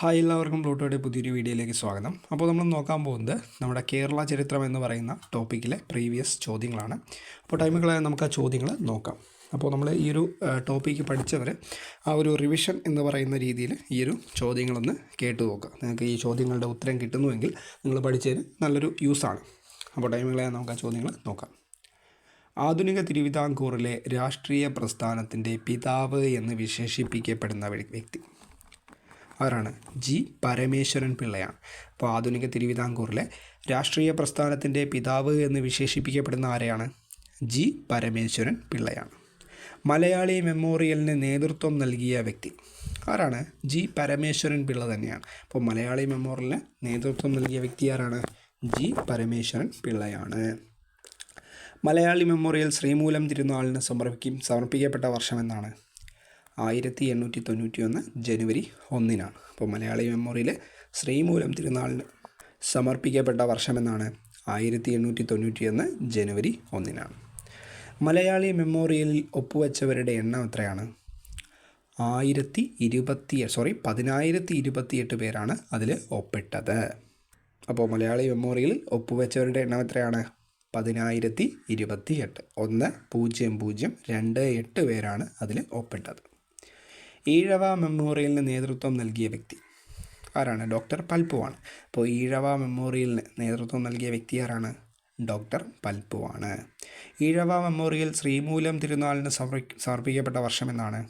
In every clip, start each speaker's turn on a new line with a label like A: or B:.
A: Hi എല്ലാവർക്കും പ്ലൂട്ടോയുടെ പുതിയൊരു വീഡിയോയിലേക്ക് സ്വാഗതം. അപ്പോൾ നമ്മൾ നോക്കാൻ പോകുന്നത് നമ്മുടെ കേരള ചരിത്രം എന്ന് പറയുന്ന ടോപ്പിക്കിലെ പ്രീവിയസ് ചോദ്യങ്ങളാണ്. അപ്പോൾ ടൈമുകളായ നമുക്ക് ആ ചോദ്യങ്ങൾ നോക്കാം. അപ്പോൾ നമ്മൾ ഈ ഒരു ടോപ്പിക്ക് പഠിച്ചവർ ആ ഒരു റിവിഷൻ എന്ന് പറയുന്ന രീതിയിൽ ഈ ഒരു ചോദ്യങ്ങളൊന്ന് കേട്ടു നോക്കുക. നിങ്ങൾക്ക് ഈ ചോദ്യങ്ങളുടെ ഉത്തരം കിട്ടുന്നുവെങ്കിൽ നിങ്ങൾ പഠിച്ചതിന് നല്ലൊരു യൂസാണ് അപ്പോൾ ടൈമുകളായ നമുക്ക് ആ ചോദ്യങ്ങൾ നോക്കാം. ആധുനിക തിരുവിതാംകൂറിലെ രാഷ്ട്രീയ പ്രസ്ഥാനത്തിന്റെ പിതാവ് എന്ന് വിശേഷിപ്പിക്കപ്പെടുന്ന വ്യക്തി. ആരാണ്? ജി. പരമേശ്വരൻ പിള്ളയാണ്. അപ്പോൾ ആധുനിക തിരുവിതാംകൂറിലെ രാഷ്ട്രീയ പ്രസ്ഥാനത്തിന്റെ പിതാവ് എന്ന് വിശേഷിപ്പിക്കപ്പെടുന്ന ആരെയാണ്? ജി. പരമേശ്വരൻ പിള്ളയാണ്. മലയാളി മെമ്മോറിയലിന് നേതൃത്വം നൽകിയ വ്യക്തി. ആരാണ്? ജി. പരമേശ്വരൻ പിള്ള തന്നെയാണ്. അപ്പോൾ മലയാളി മെമ്മോറിയലിന് നേതൃത്വം നൽകിയ വ്യക്തി ആരാണ്? ജി. പരമേശ്വരൻ പിള്ളയാണ്. മലയാളി മെമ്മോറിയൽ ശ്രീമൂലം തിരുനാളിന് സമർപ്പിക്കും സമർപ്പിക്കപ്പെട്ട വർഷം എന്നാണ്. ആയിരത്തി എണ്ണൂറ്റി തൊണ്ണൂറ്റി ഒന്ന് ജനുവരി ഒന്നിനാണ്. അപ്പോൾ മലയാളി മെമ്മോറിയൽ ശ്രീമൂലം തിരുനാളിന് സമർപ്പിക്കപ്പെട്ട വർഷമെന്നാണ് ആയിരത്തി എണ്ണൂറ്റി തൊണ്ണൂറ്റി ഒന്ന് ജനുവരി ഒന്നിനാണ്. മലയാളി മെമ്മോറിയലിൽ ഒപ്പുവെച്ചവരുടെ എണ്ണം എത്രയാണ്? ആയിരത്തി ഇരുപത്തി സോറി പതിനായിരത്തി ഇരുപത്തിയെട്ട് പേരാണ് അതിൽ ഒപ്പിട്ടത്. അപ്പോൾ മലയാളി മെമ്മോറിയലിൽ ഒപ്പുവെച്ചവരുടെ എണ്ണം എത്രയാണ്? പതിനായിരത്തി ഇരുപത്തി എട്ട് ഒന്ന് പൂജ്യം പൂജ്യം രണ്ട് എട്ട് പേരാണ് അതിൽ ഒപ്പിട്ടത്. ഈഴവ മെമ്മോറിയലിന് നേതൃത്വം നൽകിയ വ്യക്തി ആരാണ്? ഡോക്ടർ പൽപ്പുവാണ്. അപ്പോൾ ഈഴവ മെമ്മോറിയലിന് നേതൃത്വം നൽകിയ വ്യക്തി ആരാണ്? ഡോക്ടർ പൽപ്പുവാണ്. ഈഴവ മെമ്മോറിയൽ ശ്രീമൂലം തിരുനാളിന് സമർ സമർപ്പിക്കപ്പെട്ട വർഷം എന്നാണ്.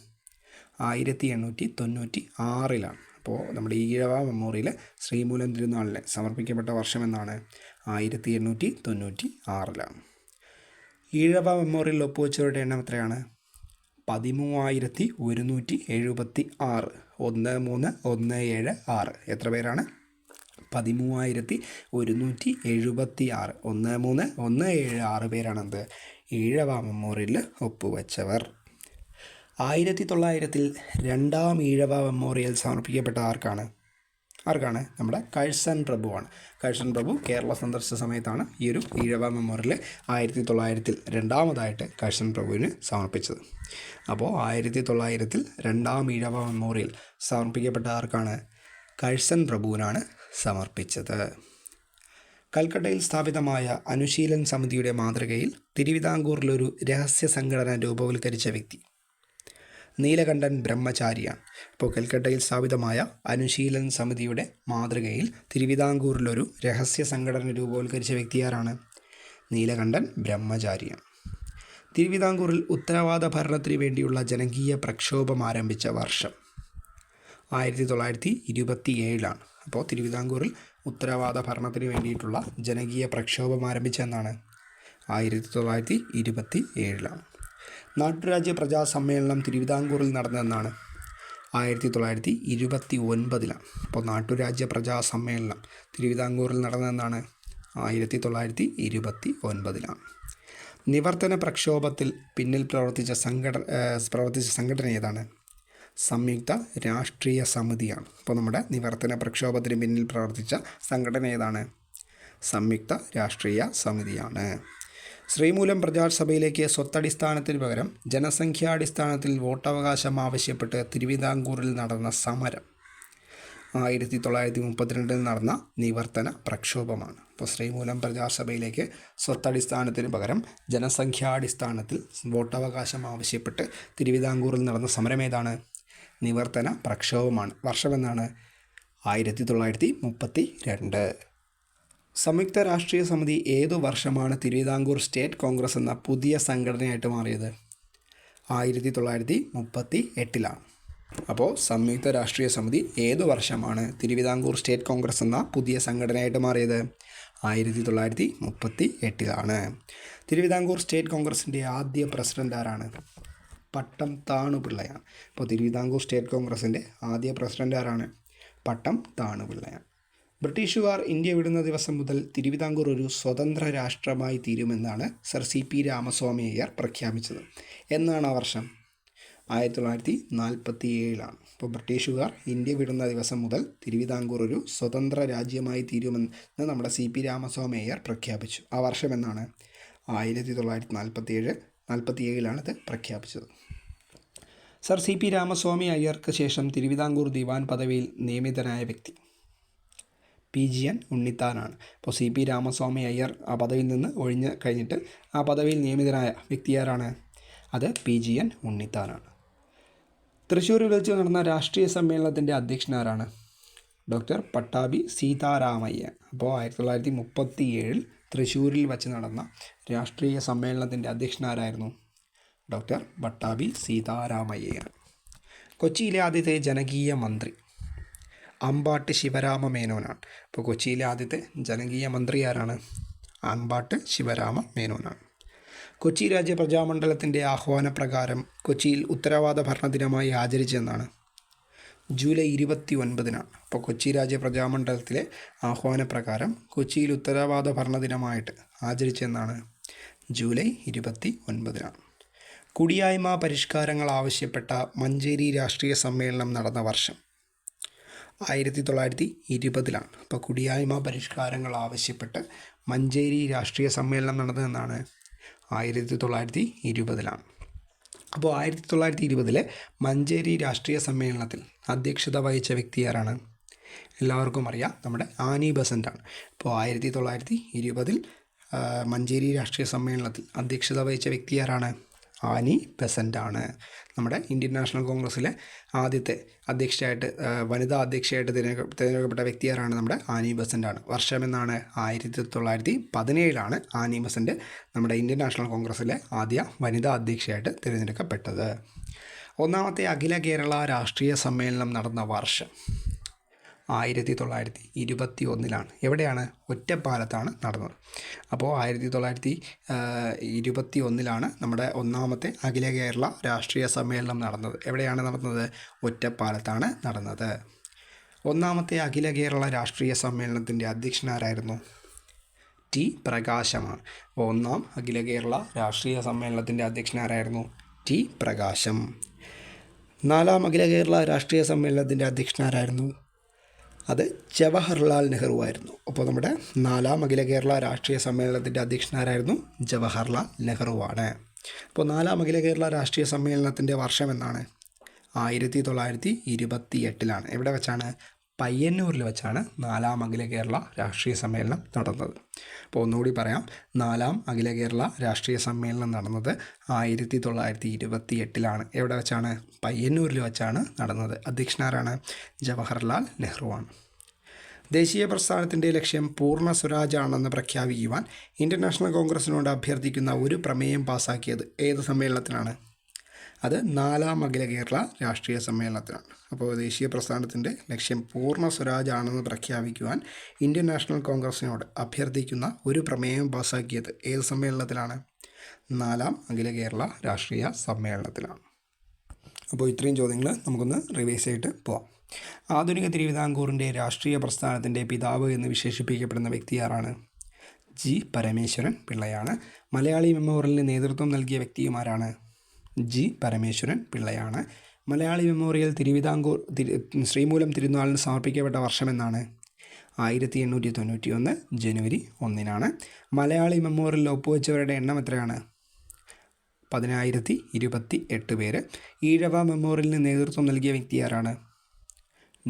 A: ആയിരത്തി എണ്ണൂറ്റി തൊണ്ണൂറ്റി ആറിലാണ് അപ്പോൾ നമ്മുടെ ഈഴവ മെമ്മോറിയൽ ശ്രീമൂലം തിരുനാളിന് സമർപ്പിക്കപ്പെട്ട വർഷം എന്നാണ്. ആയിരത്തി എണ്ണൂറ്റി തൊണ്ണൂറ്റി ആറിലാണ് ഈഴവ മെമ്മോറിയൽ ഒപ്പുവെച്ചവരുടെ എണ്ണം എത്രയാണ്? പതിമൂവായിരത്തി ഒരുന്നൂറ്റി എഴുപത്തി ആറ് ഒന്ന് മൂന്ന് ഒന്ന് ഏഴ് ആറ്. എത്ര പേരാണ്? പതിമൂവായിരത്തി ഒരുന്നൂറ്റി എഴുപത്തി ആറ് ഒന്ന് മൂന്ന് ഒന്ന് ഏഴ് ആറ് പേരാണെന്ത്? ഈഴവാ മെമ്മോറിയലിൽ ഒപ്പുവെച്ചവർ. ആയിരത്തി തൊള്ളായിരത്തിൽ രണ്ടാം ഈഴവ മെമ്മോറിയൽ സമർപ്പിക്കപ്പെട്ട ആർക്കാണ്? ആർക്കാണ്? നമ്മുടെ കഴ്സൻ പ്രഭുവാണ്. കഴ്സൻ പ്രഭു കേരള സന്ദർശിച്ച സമയത്താണ് ഈ ഒരു ഈഴവ മെമ്മോറിയൽ ആയിരത്തി തൊള്ളായിരത്തിൽ രണ്ടാമതായിട്ട് കഴ്സൻ പ്രഭുവിന് സമർപ്പിച്ചത്. അപ്പോൾ ആയിരത്തി തൊള്ളായിരത്തിൽ രണ്ടാം ഈഴവ മെമ്മോറിയൽ സമർപ്പിക്കപ്പെട്ട ആർക്കാണ്? കഴ്സൻ പ്രഭുവിനാണ് സമർപ്പിച്ചത്. കൽക്കട്ടയിൽ സ്ഥാപിതമായ അനുശീലൻ സമിതിയുടെ മാതൃകയിൽ തിരുവിതാംകൂറിലൊരു രഹസ്യ സംഘടന രൂപവൽക്കരിച്ച വ്യക്തി. നീലകണ്ഠൻ ബ്രഹ്മചാരിയാണ്. ഇപ്പോൾ കൽക്കട്ടയിൽ സ്ഥാപിതമായ അനുശീലൻ സമിതിയുടെ മാതൃകയിൽ തിരുവിതാംകൂറിലൊരു രഹസ്യ സംഘടന രൂപവൽക്കരിച്ച വ്യക്തിയാരാണ്? നീലകണ്ഠൻ ബ്രഹ്മചാരിയാണ്. തിരുവിതാംകൂറിൽ ഉത്തരവാദ ഭരണത്തിന് വേണ്ടിയുള്ള ജനകീയ പ്രക്ഷോഭം ആരംഭിച്ച വർഷം ആയിരത്തി തൊള്ളായിരത്തി ഇരുപത്തി ഏഴിലാണ് അപ്പോൾ തിരുവിതാംകൂറിൽ ഉത്തരവാദ ഭരണത്തിന് വേണ്ടിയിട്ടുള്ള ജനകീയ പ്രക്ഷോഭം ആരംഭിച്ചെന്നാണ് ആയിരത്തി തൊള്ളായിരത്തി ഇരുപത്തി ഏഴിലാണ് നാട്ടുരാജ്യ പ്രജാ സമ്മേളനം തിരുവിതാംകൂറിൽ നടന്നതെന്നാണ് ആയിരത്തി തൊള്ളായിരത്തി ഇരുപത്തി ഒൻപതിലാണ് അപ്പോൾ നാട്ടുരാജ്യ പ്രജാ സമ്മേളനം തിരുവിതാംകൂറിൽ നടന്നതെന്നാണ് ആയിരത്തി തൊള്ളായിരത്തി ഇരുപത്തി ഒൻപതിലാണ് നിവർത്തന പ്രക്ഷോഭത്തിൽ പിന്നിൽ പ്രവർത്തിച്ച സംഘട പ്രവർത്തിച്ച സംഘടന ഏതാണ്? സംയുക്ത രാഷ്ട്രീയ സമിതിയാണ്. അപ്പോൾ നമ്മുടെ നിവർത്തന പ്രക്ഷോഭത്തിന് പിന്നിൽ പ്രവർത്തിച്ച സംഘടന ഏതാണ്? സംയുക്ത രാഷ്ട്രീയ സമിതിയാണ്. ശ്രീമൂലം പ്രജാസഭയിലേക്ക് സ്വത്തടിസ്ഥാനത്തിന് പകരം ജനസംഖ്യാടിസ്ഥാനത്തിൽ വോട്ടവകാശം ആവശ്യപ്പെട്ട് തിരുവിതാംകൂറിൽ നടന്ന സമരം. ആയിരത്തി തൊള്ളായിരത്തി മുപ്പത്തിരണ്ടിൽ നടന്ന നിവർത്തന പ്രക്ഷോഭമാണ്. അപ്പോൾ ശ്രീമൂലം പ്രജാസഭയിലേക്ക് സ്വത്തടിസ്ഥാനത്തിന് പകരം ജനസംഖ്യാടിസ്ഥാനത്തിൽ വോട്ടവകാശം ആവശ്യപ്പെട്ട് തിരുവിതാംകൂറിൽ നടന്ന സമരം ഏതാണ്? നിവർത്തന പ്രക്ഷോഭമാണ്. വർഷമെന്നാണ്? ആയിരത്തി തൊള്ളായിരത്തി മുപ്പത്തി രണ്ട് സംയുക്ത രാഷ്ട്രീയ സമിതി ഏതു വർഷമാണ് തിരുവിതാംകൂർ സ്റ്റേറ്റ് കോൺഗ്രസ് എന്ന പുതിയ സംഘടനയായിട്ട് മാറിയത്? ആയിരത്തി തൊള്ളായിരത്തി മുപ്പത്തി എട്ടിലാണ് അപ്പോൾ സംയുക്ത രാഷ്ട്രീയ സമിതി ഏതു വർഷമാണ് തിരുവിതാംകൂർ സ്റ്റേറ്റ് കോൺഗ്രസ് എന്ന പുതിയ സംഘടനയായിട്ട് മാറിയത്? ആയിരത്തി തൊള്ളായിരത്തി മുപ്പത്തി എട്ടിലാണ് തിരുവിതാംകൂർ സ്റ്റേറ്റ് കോൺഗ്രസിന്റെ ആദ്യ പ്രസിഡന്റ് ആരാണ്? പട്ടം താണുപിള്ളയാണ്. അപ്പോൾ തിരുവിതാംകൂർ സ്റ്റേറ്റ് കോൺഗ്രസിന്റെ ആദ്യ പ്രസിഡന്റ് ആരാണ്? പട്ടം താണുപിള്ളയാണ്. ബ്രിട്ടീഷുകാർ ഇന്ത്യ വിടുന്ന ദിവസം മുതൽ തിരുവിതാംകൂർ ഒരു സ്വതന്ത്ര രാഷ്ട്രമായി തീരുമെന്നാണ് sir C P Ramaswamy Iyer പ്രഖ്യാപിച്ചത്. എന്നാണ് ആ വർഷം? ആയിരത്തി തൊള്ളായിരത്തി നാൽപ്പത്തി ഏഴിലാണ് അപ്പോൾ ബ്രിട്ടീഷുകാർ ഇന്ത്യ വിടുന്ന ദിവസം മുതൽ തിരുവിതാംകൂർ ഒരു സ്വതന്ത്ര രാജ്യമായി തീരുമെന്ന് നമ്മുടെ സി പി രാമസ്വാമി അയ്യർ പ്രഖ്യാപിച്ചു. ആ വർഷം എന്നാണ്? ആയിരത്തി തൊള്ളായിരത്തി നാൽപ്പത്തി ഏഴ് നാൽപ്പത്തി ഏഴിലാണ് ഇത് പ്രഖ്യാപിച്ചത്. സർ സി പി രാമസ്വാമി അയ്യർക്ക് ശേഷം തിരുവിതാംകൂർ ദിവാൻ പദവിയിൽ നിയമിതനായ വ്യക്തി. പി ജി എൻ ഉണ്ണിത്താനാണ്. അപ്പോൾ സി പി രാമസ്വാമി അയ്യർ ആ പദവിയിൽ നിന്ന് ഒഴിഞ്ഞ് കഴിഞ്ഞിട്ട് ആ പദവിയിൽ നിയമിതനായ വ്യക്തി ആരാണ്? അത് പി ജി എൻ ഉണ്ണിത്താനാണ്. തൃശ്ശൂരിൽ വെച്ച് നടന്ന രാഷ്ട്രീയ സമ്മേളനത്തിന്റെ അധ്യക്ഷനാരാണ് ഡോക്ടർ പട്ടാഭി സീതാരാമയ്യ അപ്പോൾ ആയിരത്തി തൊള്ളായിരത്തി മുപ്പത്തി ഏഴിൽ തൃശ്ശൂരിൽ വച്ച് നടന്ന രാഷ്ട്രീയ സമ്മേളനത്തിന്റെ അധ്യക്ഷനാരായിരുന്നു ഡോക്ടർ പട്ടാഭി സീതാരാമയ്യയാണ് കൊച്ചിയിലെ ആദ്യത്തെ ജനകീയ മന്ത്രി. അമ്പാട്ട് ശിവരാമ മേനോനാണ്. അപ്പോൾ കൊച്ചിയിലെ ആദ്യത്തെ ജനകീയ മന്ത്രി ആരാണ്? അമ്പാട്ട് ശിവരാമ മേനോനാണ്. കൊച്ചി രാജ്യ പ്രജാമണ്ഡലത്തിന്റെ ആഹ്വാനപ്രകാരം കൊച്ചിയിൽ ഉത്തരവാദ ഭരണദിനമായി ആചരിച്ചതെന്നാണ് ജൂലൈ ഇരുപത്തി ഒൻപതിനാണ് അപ്പോൾ കൊച്ചി രാജ്യ പ്രജാമണ്ഡലത്തിലെ ആഹ്വാനപ്രകാരം കൊച്ചിയിൽ ഉത്തരവാദ ഭരണദിനമായിട്ട് ആചരിച്ചതെന്നാണ് ജൂലൈ ഇരുപത്തി ഒൻപതിനാണ് കുടിയായ്മ പരിഷ്കാരങ്ങൾ ആവശ്യപ്പെട്ട മഞ്ചേരി രാഷ്ട്രീയ സമ്മേളനം നടന്ന വർഷം ആയിരത്തി തൊള്ളായിരത്തി ഇരുപതിലാണ് അപ്പോൾ കുടിയായ്മ പരിഷ്കാരങ്ങൾ ആവശ്യപ്പെട്ട് മഞ്ചേരി രാഷ്ട്രീയ സമ്മേളനം നടന്നതെന്നാണ് ആയിരത്തി തൊള്ളായിരത്തി ഇരുപതിലാണ് അപ്പോൾ ആയിരത്തി തൊള്ളായിരത്തി ഇരുപതിലെ മഞ്ചേരി രാഷ്ട്രീയ സമ്മേളനത്തിൽ അധ്യക്ഷത വഹിച്ച വ്യക്തി ആരാണ്? എല്ലാവർക്കും അറിയാം നമ്മുടെ ആനി ബസന്റാണ് അപ്പോൾ ആയിരത്തി തൊള്ളായിരത്തി ഇരുപതിൽ മഞ്ചേരി രാഷ്ട്രീയ സമ്മേളനത്തിൽ അധ്യക്ഷത വഹിച്ച വ്യക്തി ആരാണ്? ആനി ബെസന്റാണ് നമ്മുടെ ഇന്ത്യൻ നാഷണൽ കോൺഗ്രസ്സിലെ ആദ്യത്തെ അധ്യക്ഷയായിട്ട് വനിതാ അധ്യക്ഷയായിട്ട് തിരഞ്ഞെടുക്ക തിരഞ്ഞെടുക്കപ്പെട്ട വ്യക്തി ആരാണ് നമ്മുടെ ആനി ബെസന്റ് ആണ് വർഷം വർഷമെന്നാണ് ആയിരത്തി തൊള്ളായിരത്തി പതിനേഴിലാണ് ആനി ബെസന്റ് നമ്മുടെ ഇന്ത്യൻ നാഷണൽ കോൺഗ്രസ്സിലെ ആദ്യ വനിതാ അധ്യക്ഷയായിട്ട് തിരഞ്ഞെടുക്കപ്പെട്ടത്. ഒന്നാമത്തെ അഖില കേരള രാഷ്ട്രീയ സമ്മേളനം നടന്ന വർഷം. ആയിരത്തി തൊള്ളായിരത്തി ഇരുപത്തി ഒന്നിലാണ് എവിടെയാണ്? ഒറ്റപ്പാലത്താണ് നടന്നത്. അപ്പോൾ ആയിരത്തി തൊള്ളായിരത്തി ഇരുപത്തി ഒന്നിലാണ് നമ്മുടെ ഒന്നാമത്തെ അഖില കേരള രാഷ്ട്രീയ സമ്മേളനം നടന്നത്. എവിടെയാണ് നടന്നത്? ഒറ്റപ്പാലത്താണ് നടന്നത്. ഒന്നാമത്തെ അഖില കേരള രാഷ്ട്രീയ സമ്മേളനത്തിന്റെ അധ്യക്ഷനാരായിരുന്നു? ടി. പ്രകാശമാണ്. ഒന്നാം അഖില കേരള രാഷ്ട്രീയ സമ്മേളനത്തിന്റെ അധ്യക്ഷനാരായിരുന്നു ടി. പ്രകാശം. നാലാം അഖില കേരള രാഷ്ട്രീയ സമ്മേളനത്തിന്റെ അധ്യക്ഷനാരായിരുന്നു അത് ജവഹർലാൽ നെഹ്റു ആയിരുന്നു അപ്പോൾ നമ്മുടെ നാലാം അഖില കേരള രാഷ്ട്രീയ സമ്മേളനത്തിന്റെ അധ്യക്ഷനാരായിരുന്നു ജവഹർലാൽ നെഹ്റുവാണ്. അപ്പോൾ നാലാം അഖില കേരള രാഷ്ട്രീയ സമ്മേളനത്തിന്റെ വർഷം എന്നാണ് ആയിരത്തി തൊള്ളായിരത്തി ഇരുപത്തി എട്ടിലാണ് എവിടെ വെച്ചാണ്? പയ്യന്നൂരിൽ വെച്ചാണ് നാലാം അഖില കേരള രാഷ്ട്രീയ സമ്മേളനം നടന്നത്. അപ്പോൾ ഒന്നുകൂടി പറയാം. നാലാം അഖില കേരള രാഷ്ട്രീയ സമ്മേളനം നടന്നത് ആയിരത്തി തൊള്ളായിരത്തി ഇരുപത്തി എട്ടിലാണ് എവിടെ വെച്ചാണ്? പയ്യന്നൂരിൽ വെച്ചാണ് നടന്നത്. അധ്യക്ഷനാരാണ്? ജവഹർലാൽ നെഹ്റുവാണ്. ദേശീയ പ്രസ്ഥാനത്തിന്റെ ലക്ഷ്യം പൂർണ സ്വരാജാണെന്ന് പ്രഖ്യാപിക്കുവാൻ ഇന്ത്യൻ നാഷണൽ കോൺഗ്രസിനോട് അഭ്യർത്ഥിക്കുന്ന ഒരു പ്രമേയം പാസാക്കിയത് ഏത് സമ്മേളനത്തിലാണ് അത് നാലാം അഖില കേരള രാഷ്ട്രീയ സമ്മേളനത്തിനാണ്. അപ്പോൾ ദേശീയ പ്രസ്ഥാനത്തിന്റെ ലക്ഷ്യം പൂർണ സ്വരാജാണെന്ന് പ്രഖ്യാപിക്കുവാൻ ഇന്ത്യൻ നാഷണൽ കോൺഗ്രസിനോട് അഭ്യർത്ഥിക്കുന്ന ഒരു പ്രമേയം പാസാക്കിയത് ഏത് സമ്മേളനത്തിലാണ്? നാലാം അഖില കേരള രാഷ്ട്രീയ സമ്മേളനത്തിലാണ്. അപ്പോൾ ഇത്രയും ചോദ്യങ്ങൾ നമുക്കൊന്ന് റിവൈസ് ചെയ്തിട്ട് പോവാം. ആധുനിക തിരുവിതാംകൂറിന്റെ രാഷ്ട്രീയ പ്രസ്ഥാനത്തിന്റെ പിതാവ് എന്ന് വിശേഷിപ്പിക്കപ്പെടുന്ന വ്യക്തി ആരാണ്? ജി. പരമേശ്വരൻ പിള്ളയാണ്. മലയാളി മെമ്മോറിയലിന് നേതൃത്വം നൽകിയ വ്യക്തിയുമാരാണ് ജി പരമേശ്വരൻ പിള്ളയാണ്. മലയാളി മെമ്മോറിയൽ തിരുവിതാംകൂർ ശ്രീമൂലം തിരുനാളിന് സമർപ്പിക്കപ്പെട്ട വർഷമെന്നാണ്. ആയിരത്തി എണ്ണൂറ്റി തൊണ്ണൂറ്റി ഒന്ന് ജനുവരി ഒന്നിനാണ്. മലയാളി മെമ്മോറിയലിൽ ഒപ്പുവെച്ചവരുടെ എണ്ണം എത്രയാണ്? പതിനായിരത്തി ഇരുപത്തി എട്ട് പേര്. ഈഴവ മെമ്മോറിയലിന് നേതൃത്വം നൽകിയ വ്യക്തി ആരാണ്?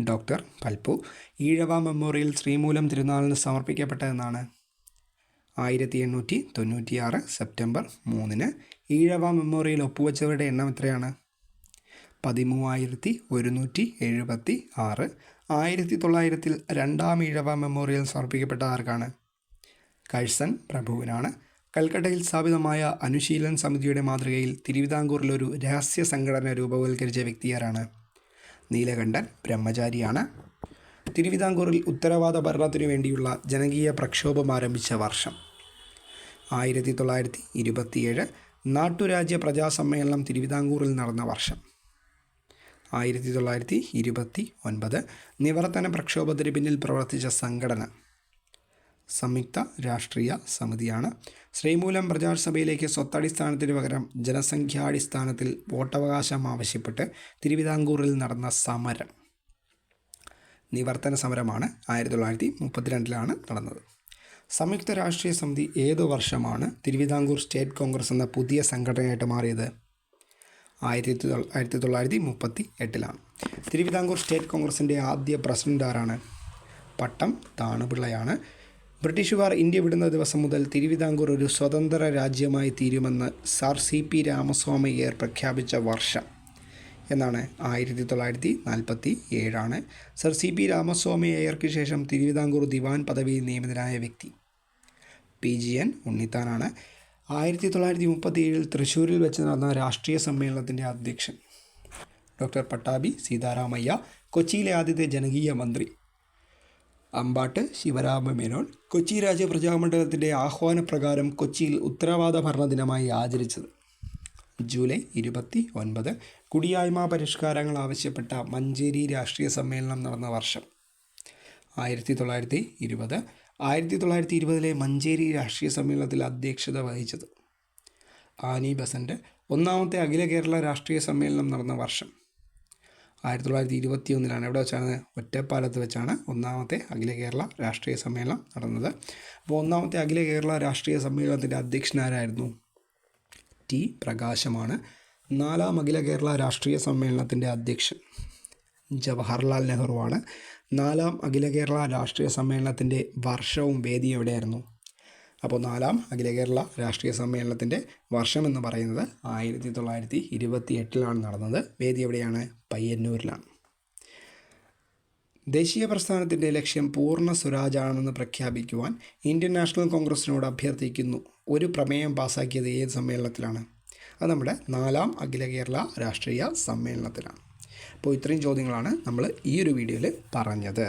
A: ഡോക്ടർ പൽപ്പു. ഈഴവ മെമ്മോറിയൽ ശ്രീമൂലം തിരുനാളിന് സമർപ്പിക്കപ്പെട്ടതെന്നാണ്. ആയിരത്തി എണ്ണൂറ്റി തൊണ്ണൂറ്റിയാറ് സെപ്റ്റംബർ മൂന്നിന് ഈഴവ മെമ്മോറിയൽ ഒപ്പുവെച്ചവരുടെ എണ്ണം എത്രയാണ്? പതിമൂവായിരത്തി ഒരുന്നൂറ്റി എഴുപത്തി ആറ് ആയിരത്തി തൊള്ളായിരത്തിൽ രണ്ടാം ഈഴവ മെമ്മോറിയൽ സമർപ്പിക്കപ്പെട്ട ആർക്കാണ്? കഴ്സൺ പ്രഭുവിനാണ്. കൽക്കട്ടയിൽ സ്ഥാപിതമായ അനുശീലൻ സമിതിയുടെ മാതൃകയിൽ തിരുവിതാംകൂറിലൊരു രഹസ്യ സംഘടന രൂപവൽക്കരിച്ച വ്യക്തിയാരാണ് നീലകണ്ഠൻ ബ്രഹ്മചാരിയാണ്. തിരുവിതാംകൂറിൽ ഉത്തരവാദ ഭരണത്തിനു വേണ്ടിയുള്ള ജനകീയ പ്രക്ഷോഭം ആരംഭിച്ച വർഷം. ആയിരത്തി തൊള്ളായിരത്തി ഇരുപത്തിയേഴ് നാട്ടുരാജ്യ പ്രജാസമ്മേളനം തിരുവിതാംകൂറിൽ നടന്ന വർഷം. ആയിരത്തി തൊള്ളായിരത്തി ഇരുപത്തി ഒൻപത് നിവർത്തന പ്രക്ഷോഭത്തിന് പിന്നിൽ പ്രവർത്തിച്ച സംഘടന. സംയുക്ത രാഷ്ട്രീയ സമിതിയാണ്. ശ്രീമൂലം പ്രജാസഭയിലേക്ക് സ്വത്തടിസ്ഥാനത്തിന് പകരം ജനസംഖ്യാടിസ്ഥാനത്തിൽ വോട്ടവകാശം ആവശ്യപ്പെട്ട് തിരുവിതാംകൂറിൽ നടന്ന സമരം. നിവർത്തന സമരമാണ് ആയിരത്തി തൊള്ളായിരത്തി മുപ്പത്തിരണ്ടിലാണ് നടന്നത്. സംയുക്ത രാഷ്ട്രീയ സമിതി ഏതു വർഷമാണ് തിരുവിതാംകൂർ സ്റ്റേറ്റ് കോൺഗ്രസ് എന്ന പുതിയ സംഘടനയായിട്ട് മാറിയത്? ആയിരത്തി ആയിരത്തി തൊള്ളായിരത്തി മുപ്പത്തി എട്ടിലാണ് തിരുവിതാംകൂർ സ്റ്റേറ്റ് കോൺഗ്രസിന്റെ ആദ്യ പ്രസിഡന്റ് ആരാണ്? പട്ടം താണുപിള്ളയാണ്. ബ്രിട്ടീഷുകാർ ഇന്ത്യ വിടുന്ന ദിവസം മുതൽ തിരുവിതാംകൂർ ഒരു സ്വതന്ത്ര രാജ്യമായി തീരുമെന്ന് സാർ സി പി രാമസ്വാമിയർ പ്രഖ്യാപിച്ച വർഷം എന്നാണ് ആയിരത്തി തൊള്ളായിരത്തി നാൽപ്പത്തി ഏഴാണ് സർ സി പി രാമസ്വാമി അയ്യർക്ക് ശേഷം തിരുവിതാംകൂർ ദിവാൻ പദവിയിൽ നിയമിതനായ വ്യക്തി. പി ജി എൻ ഉണ്ണിത്താനാണ്. ആയിരത്തി തൊള്ളായിരത്തി മുപ്പത്തി ഏഴിൽ തൃശ്ശൂരിൽ വെച്ച് നടന്ന രാഷ്ട്രീയ സമ്മേളനത്തിന്റെ അധ്യക്ഷൻ. ഡോക്ടർ പട്ടാബി സീതാരാമയ്യ കൊച്ചിയിലെ ആദ്യത്തെ ജനകീയ മന്ത്രി. അമ്പാട്ട് ശിവരാമ മേനോൻ കൊച്ചി രാജ്യ പ്രജാമണ്ഡലത്തിന്റെ ആഹ്വാനപ്രകാരം കൊച്ചിയിൽ ഉത്തരവാദ ഭരണ ദിനമായി ആചരിച്ചത്. ജൂലൈ ഇരുപത്തി ഒൻപത് കുടിയായ്മ പരിഷ്കാരങ്ങൾ ആവശ്യപ്പെട്ട മഞ്ചേരി രാഷ്ട്രീയ സമ്മേളനം നടന്ന വർഷം. ആയിരത്തി തൊള്ളായിരത്തി ഇരുപത് ആയിരത്തി തൊള്ളായിരത്തി ഇരുപതിലെ മഞ്ചേരി രാഷ്ട്രീയ സമ്മേളനത്തിൽ അധ്യക്ഷത വഹിച്ചത് ആനി ബസന്റെ ഒന്നാമത്തെ അഖില കേരള രാഷ്ട്രീയ സമ്മേളനം നടന്ന വർഷം. ആയിരത്തി തൊള്ളായിരത്തി ഇരുപത്തി ഒന്നിലാണ് എവിടെ വെച്ചാണ്? ഒറ്റപ്പാലത്ത് വെച്ചാണ് ഒന്നാമത്തെ അഖില കേരള രാഷ്ട്രീയ സമ്മേളനം നടന്നത്. അപ്പോൾ ഒന്നാമത്തെ അഖില കേരള രാഷ്ട്രീയ സമ്മേളനത്തിന്റെ അധ്യക്ഷനാരായിരുന്നു ടി പ്രകാശമാണ്. നാലാം അഖില കേരള രാഷ്ട്രീയ സമ്മേളനത്തിന്റെ അധ്യക്ഷൻ ജവഹർലാൽ നെഹ്റുവാണ്. നാലാം അഖില കേരള രാഷ്ട്രീയ സമ്മേളനത്തിന്റെ വർഷവും വേദിയും എവിടെയായിരുന്നു? അപ്പോൾ നാലാം അഖില കേരള രാഷ്ട്രീയ സമ്മേളനത്തിന്റെ വർഷം എന്ന് പറയുന്നത് ആയിരത്തി തൊള്ളായിരത്തി ഇരുപത്തി എട്ടിലാണ് നടന്നത്. വേദി എവിടെയാണ്? പയ്യന്നൂരിലാണ്. ദേശീയ പ്രസ്ഥാനത്തിന്റെ ലക്ഷ്യം പൂർണ സ്വരാജാണെന്ന് പ്രഖ്യാപിക്കുവാൻ ഇന്ത്യൻ നാഷണൽ കോൺഗ്രസിനോട് അഭ്യർത്ഥിക്കുന്നു. ഒരു പ്രമേയം പാസാക്കിയത് ഏത് സമ്മേളനത്തിലാണ്? അത് നമ്മുടെ നാലാം അഖില കേരള രാഷ്ട്രീയ സമ്മേളനത്തിലാണ്. അപ്പോൾ ഇത്രയും ചോദ്യങ്ങളാണ് നമ്മൾ ഈ ഒരു വീഡിയോയിൽ പറഞ്ഞത്.